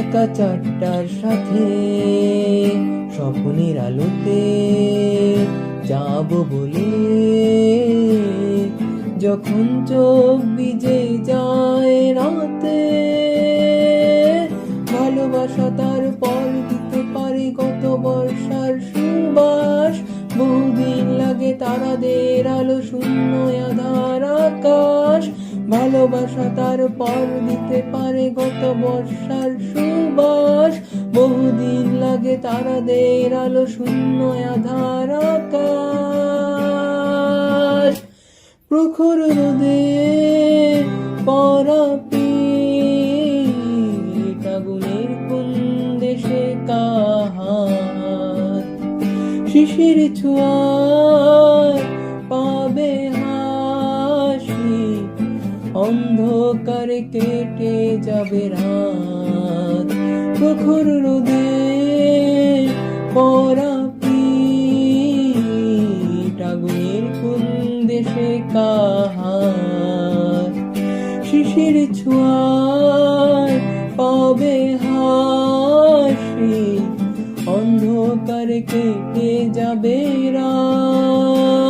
একা চারটার সাথে স্বপ্নের আলোতে যাব বলে। যখন চোখ ভিজে যায় রাতে, ভালোবাসা তার পর দিতে পারে কত বর্ষার সুবাস। বহুদিন লাগে তারাদের আলো শূন্য আধার ভালোবাসা তার পর দিতে পারে গত বর্ষার সুবাস। বহুদিন লাগে তারাদের আলো শূন্য আধার প্রখর রোদে পরা পিঠ আগুনের দেশে কাহাত শিশির ছোঁয়ায় অন্ধকারে কেটে যাবে রাত প্রখর রোদে পরা আগুনের কোন দেশে কাহার শিশির ছোঁয়ায় পাবে হাসি অন্ধকারে কেটে যাবে রাত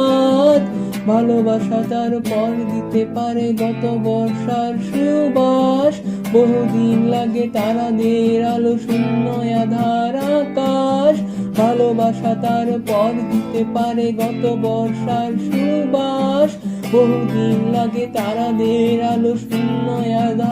ভালোবাসা তার পর দিতে পারে গত বর্ষার সুবাস। বহুদিন লাগে তারাদের আলো শূন্য আধার আকাশ। ভালোবাসা তার পর দিতে পারে গত বর্ষার সুবাস। বহুদিন লাগে তারাদের আলো শূন্য আধার